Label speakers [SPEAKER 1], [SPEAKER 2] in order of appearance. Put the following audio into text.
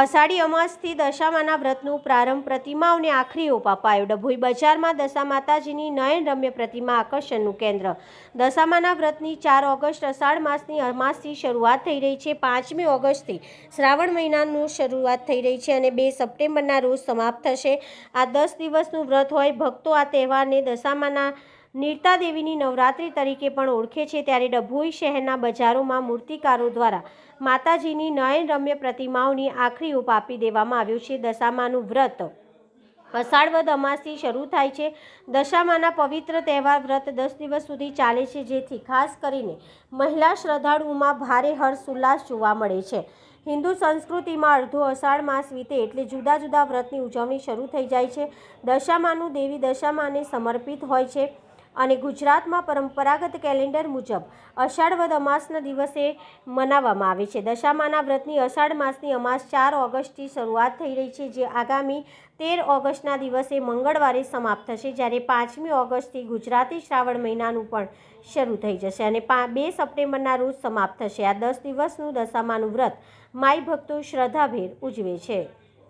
[SPEAKER 1] અષાઢી અમાસથી દશામાના વ્રતનું પ્રારંભ પ્રતિમાઓને આખરી ઓપ અપાયો. ડભોઈ બજારમાં દશા માતાજીની નયનરમ્ય પ્રતિમા આકર્ષણનું કેન્દ્ર. દશામાના વ્રતની ચાર ઓગસ્ટ અષાઢ માસની અમાસથી શરૂઆત થઈ રહી છે. પાંચમી ઓગસ્ટથી શ્રાવણ મહિનાનું શરૂઆત થઈ રહી છે અને બે સપ્ટેમ્બરના રોજ સમાપ્ત થશે. આ દસ દિવસનું વ્રત હોય, ભક્તો આ તહેવારને દશામાના નીરતા દેવીની નવરાત્રિ તરીકે પણ ઓળખે છે ત્યારે ડભોઈ શહેરના બજારોમાં મૂર્તિકારો દ્વારા માતાજીની નયનરમ્ય પ્રતિમાઓની આખરી ઓપ આપી દેવામાં આવ્યું છે. દશામાનું વ્રત અષાઢવદ અમાસથી શરૂ થાય છે. દશામાના પવિત્ર તહેવાર વ્રત દસ દિવસ સુધી ચાલે છે, જેથી ખાસ કરીને મહિલા શ્રદ્ધાળુઓમાં ભારે હર્ષ ઉલ્લાસ જોવા મળે છે. હિન્દુ સંસ્કૃતિમાં અડધો અષાઢ માસ વીતે એટલે જુદા જુદા વ્રતની ઉજવણી શરૂ થઈ જાય છે. દશામાનું દેવી દશામાને સમર્પિત હોય છે. અને ગુજરાતમાં પરંપરાગત કેલેન્ડર મુજબ અષાઢવદ અમાસના દિવસે મનાવવામાં આવે છે. દશામાના વ્રતની અષાઢ માસની અમાસ ચાર ઓગસ્ટથી શરૂઆત થઈ રહી છે, જે આગામી તેર ઓગસ્ટના દિવસે મંગળવારે સમાપ્ત થશે, જ્યારે પાંચમી ઓગસ્ટથી ગુજરાતી શ્રાવણ મહિનાનું પણ શરૂ થઈ જશે અને બે સપ્ટેમ્બરના રોજ સમાપ્ત થશે. આ દસ દિવસનું દશામાનું વ્રત માઈ ભક્તો શ્રદ્ધાભેર ઉજવે છે.